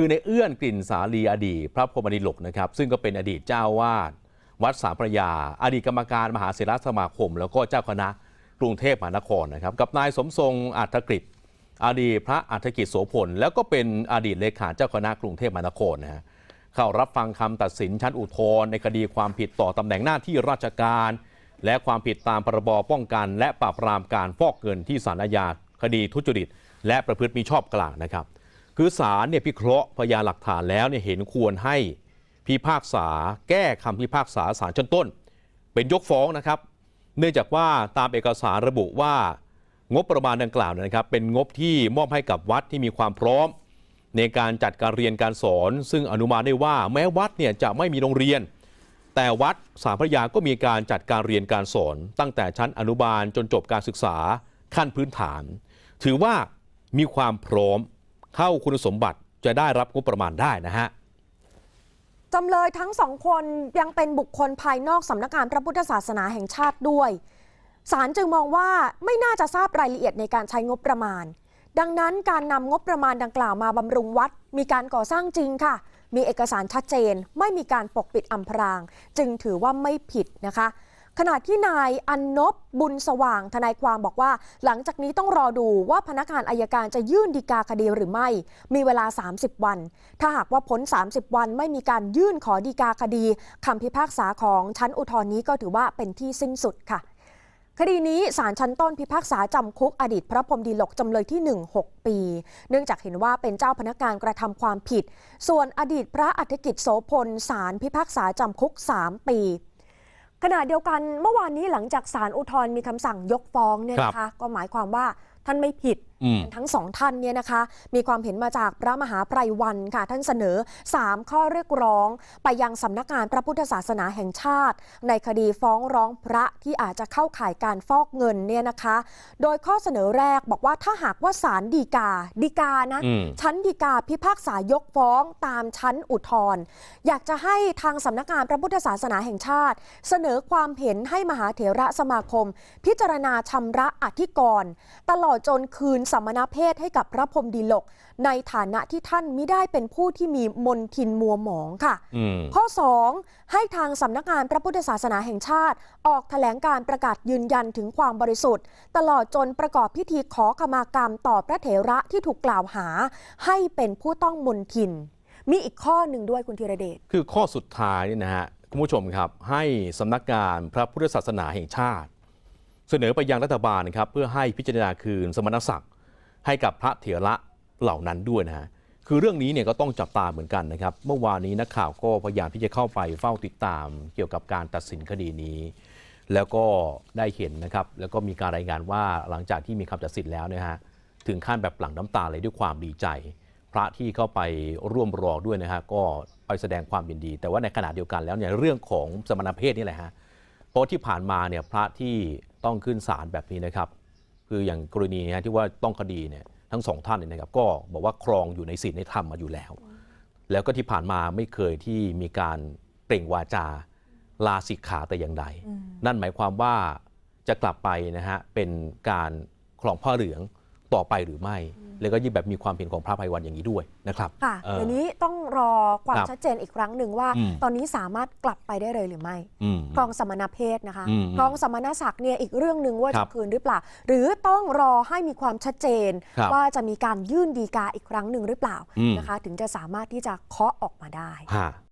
คือในเอื้อนกลิ่นสาลีอดีตพระพรหมดิลกนะครับ ซึ่งก็เป็นอดีตเจ้าวาดวัดสามพระยา อดีตกรรมการมหาเสรสมาคม แล้วก็เจ้าคณะกรุงเทพมหานครนะครับ กับนายสมทรงอัฐกฤษอดีตพระอัฐกิจโสพลแล้วก็เป็นอดีตเลขาเจ้าคณะกรุงเทพมหานครนะฮะเข้ารับฟังคำตัดสินชั้นอุทธรณ์ในคดีความผิดต่อตำแหน่งหน้าที่ราชการ และความผิดตามพรบป้องกัน และปราบปรามการฟอกเงินที่ศาลอาญาคดีทุจริต และประพฤติมิชอบกลางนะครับ คือศาลเนี่ยพิเคราะห์พยานหลักฐานแล้วเนี่ยเห็นควรให้พิพากษาแก้คำพิพากษาศาลชั้นต้น เป็นยกฟ้องนะครับ เนื่องจากว่าตามเอกสารระบุว่างบประมาณดังกล่าวนะครับ เป็นงบที่มอบให้กับวัดที่มีความพร้อม ในการจัดการเรียนการสอน ซึ่งอนุมานได้ว่าแม้วัดเนี่ยจะไม่มีโรงเรียน แต่วัดสามพระยาก็มีการจัดการเรียนการสอน ตั้งแต่ชั้นอนุบาลจนจบการศึกษาขั้นพื้นฐาน ถือว่ามีความพร้อม เข้าคุณสมบัติจะได้รับงบประมาณได้นะฮะจำเลยทั้งสองคนยังเป็นบุคคลภายนอกสำนักงานพระพุทธศาสนาแห่งชาติด้วยศาลจึงมองว่าไม่น่าจะทราบรายละเอียดในการใช้งบประมาณ ดังนั้นการนำงบประมาณดังกล่าวมาบำรุงวัด มีการก่อสร้างจริงค่ะ มีเอกสารชัดเจน ไม่มีการปกปิดอำพราง จึงถือว่าไม่ผิดนะคะ ขณะที่นายอันนบบุญสว่างทนายความบอกว่า หลังจากนี้ต้องรอดูว่าพนักงานอายการจะยื่นดีกาคดีหรือไม่ มีเวลา 30 วัน ถ้าหากว่าพ้น 30 วันไม่มีการยื่นขอดีกาคดีคำพิพากษาของชั้นอุทธรณ์นี้ก็ถือว่าเป็นที่สิ้นสุดค่ะคดีนี้ศาลชั้นต้นพิพากษาจำคุกอดีตพระพรมดีหลกจำเลยที่ 1 6 ปี เนื่องจากเห็นว่าเป็นเจ้าพนักงานกระทำความผิด ส่วนอดีตพระอัฐกิจโสพลศาลพิพากษาจำคุก 3 ปี ขณะเดียวกันเมื่อวานนี้หลังจากศาลอุทธรณ์มีคำสั่งยกฟ้องเนี่ยนะคะก็หมายความว่า ท่านไม่ผิดอืมทั้งสองท่านเนี่ยนะคะ มีความเห็นมาจากพระมหาไพรวันค่ะ ท่านเสนอ 3 ข้อเรียกร้อง ไปยังสำนักงานพระพุทธศาสนาแห่งชาติ ในคดีฟ้องร้องพระที่อาจจะเข้าข่ายการฟอกเงินเนี่ยนะคะ โดยข้อเสนอแรกบอกว่าถ้าหากว่าศาลฎีกาฎีกานะอืมชั้นฎีกาพิพากษายกฟ้องตามชั้นอุทธรณ์อยากจะให้ทางสำนักงานพระพุทธศาสนาแห่งชาติ เสนอความเห็นให้มหาเถระสมาคม พิจารณาชำระอธิกรณ์ตลอดจนคืนสมณเพศให้กับพระพรหมดีลก ในฐานะที่ท่านมิได้เป็นผู้ที่มีมนทินมัวหมองค่ะอืมข้อ 2 ให้ทางสำนักงานพระพุทธศาสนาแห่งชาติ ออกแถลงการประกาศยืนยันถึงความบริสุทธิ์ ตลอดจนประกอบพิธีขอขมากรรมต่อพระเถระที่ถูกกล่าวหา ให้เป็นผู้ต้องมนทิน มีอีกข้อหนึ่งด้วยคุณธีรเดชคือข้อสุดท้ายเนี่ยนะฮะคุณผู้ชมครับ ให้สำนักงานพระพุทธศาสนาแห่งชาติ เสนอไปยังรัฐบาลนะครับเพื่อให้พิจารณาคืนสมณศักดิ์ให้กับพระเถระเหล่านั้นด้วยนะฮะคือเรื่องนี้เนี่ยก็ต้องจับตาเหมือนกันนะครับ เมื่อวานนี้นักข่าวก็พยายามที่จะเข้าไปเฝ้าติดตามเกี่ยวกับการตัดสินคดีนี้ แล้วก็ได้เห็นนะครับ แล้วก็มีการรายงานว่าหลังจากที่มีคำตัดสินแล้วเนี่ยฮะถึงขั้นแบบหลั่งน้ำตาเลยด้วยความดีใจ พระที่เข้าไปร่วมรอด้วยนะฮะก็ไปแสดงความยินดี แต่ว่าในขณะเดียวกันแล้วเนี่ยเรื่องของสมณเพศนี่แหละฮะเพราะที่ผ่านมาเนี่ยพระที่ ต้องขึ้นศาลแบบนี้นะครับ คืออย่างกรณีเนี้ที่ว่าต้องคดีเนี่ยทั้งสองท่านเนี่ยนะครับก็บอกว่าครองอยู่ในศีลในธรรมมาอยู่แล้ว แล้วก็ที่ผ่านมาไม่เคยที่มีการเปล่งวาจาลาสิกขาแต่อย่างใด นั่นหมายความว่าจะกลับไปนะฮะเป็นการครองผ้าเหลือง ต่อไปหรือไม่ แล้วก็ยิ่งแบบมีความเห็นของพระภัยวันอย่างนี้ด้วยนะครับค่ะเออเดี๋ยวนี้ต้องรอความครับชัดเจนอีกครั้งหนึ่งว่าอืมตอนนี้สามารถกลับไปได้เลยหรือไม่อืมครองสมณเพศนะคะอืมครองสมณศักดิ์เนี่ยอีกเรื่องหนึ่งว่าครัจะบคืนหรือเปล่า หรือต้องรอให้มีความชัดเจนครับว่าจะมีการยื่นดีกาอีกครั้งหนึ่งหรือเปล่าอืมนะคะ ถึงจะสามารถที่จะเคาะออกมาได้ฮะ